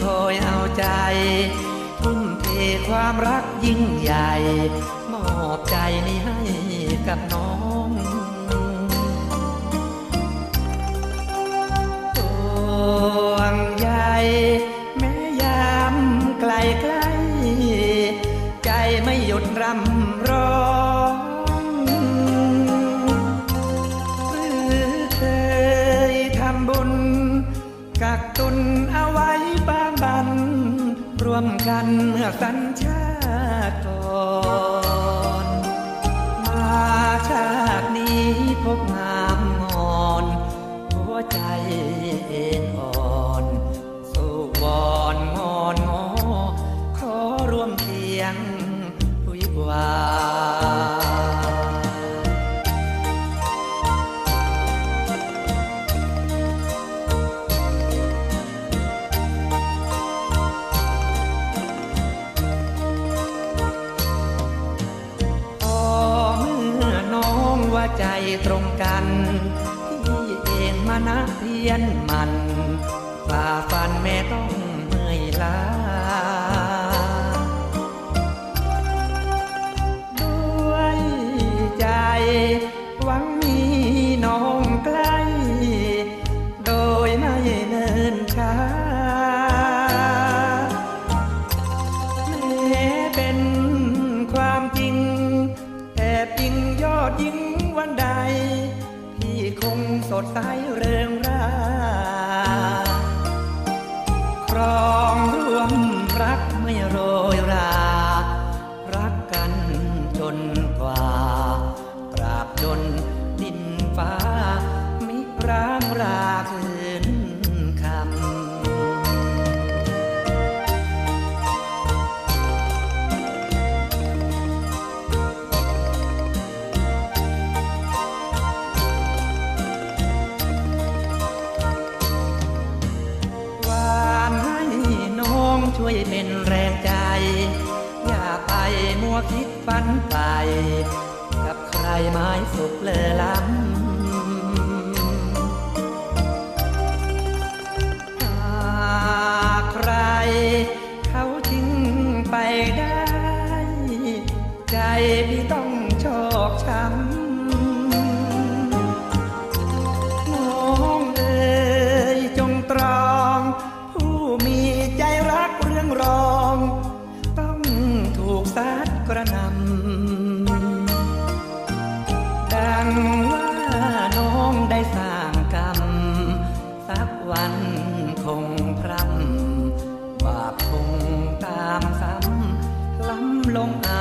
คอยเอาใจทุ่มเทความรักยิ่งใหญ่ มอบใจนี้ให้กับน้องห่วงใยแม้ยามไกลไกลใจไม่หยุดรำ กันเมื่อสัญชาติก่อน มาชาตินี้พบงา ว่าใจตรงกันพี่เองมานะเพียนมันฝ่าฟันแม่ต้ ดใสเริงราครองร่วมรักไม่โรยรา รักกันจนกว่า วยเป็นแรงใจ อย่าไปมัวคิดฝันไป กับใครไม้สุขเลอล้ำหากใคร เขาทิ้งไปได้ ใจพี่ต้องชอกช้ำ วันคงพรำบาปคงตามซ้ำล้ำลงอ